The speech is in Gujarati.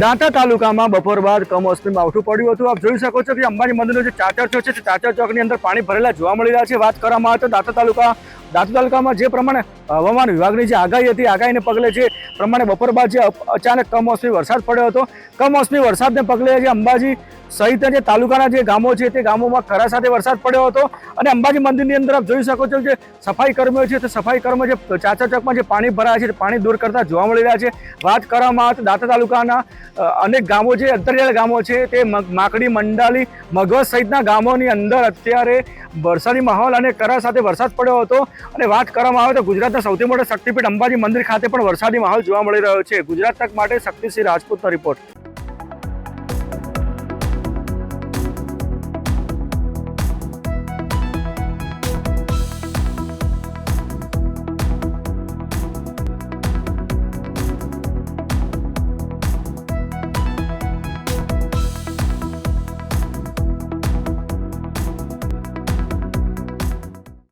દાંતા તાલુકામાં બપોર બાદ કમોસમી માવઠું પડ્યું હતું. આપ જોઈ શકો છો કે અંબાજી મંદિરનો જે ચાચર ચોક છે, તે ચાચર ચોકની અંદર પાણી ભરેલા જોવા મળી રહ્યા છે. વાત કરવામાં આવે તો દાંતા તાલુકા, દાંતા તાલુકામાં જે પ્રમાણે હવામાન વિભાગની જે આગાહી હતી, આગાહીને પગલે જે પ્રમાણે બપોર બાદ જે અચાનક કમોસમી વરસાદ પડ્યો હતો. કમોસમી વરસાદને પગલે જે અંબાજી સહિત જે તાલુકાના જે ગામો છે તે ગામોમાં ખરા સાથે વરસાદ પડ્યો હતો. અને અંબાજી મંદિરની અંદર આપ જોઈ શકો છો જે સફાઈ કર્મીઓ છે તે સફાઈ કર્મીઓ જે ચાચા ચોકમાં જે પાણી ભરાય છે પાણી દૂર કરતા જોવા મળી રહ્યા છે. વાત કરવામાં આવે તો દાંતા તાલુકાના અનેક ગામો જે અંતરિયાળ ગામો છે તે માકડી મંડાલી મગવજ સહિતના ગામોની અંદર અત્યારે વરસાદી માહોલ અને કરા સાથે વરસાદ પડ્યો હતો. અને વાત કરવામાં આવે તો ગુજરાતના સૌથી મોટા શક્તિપીઠ અંબાજી મંદિર ખાતે પણ વરસાદી માહોલ જોવા મળી રહ્યો છે. ગુજરાત તક માટે શક્તિસિંહ રાજપૂતનો રિપોર્ટ.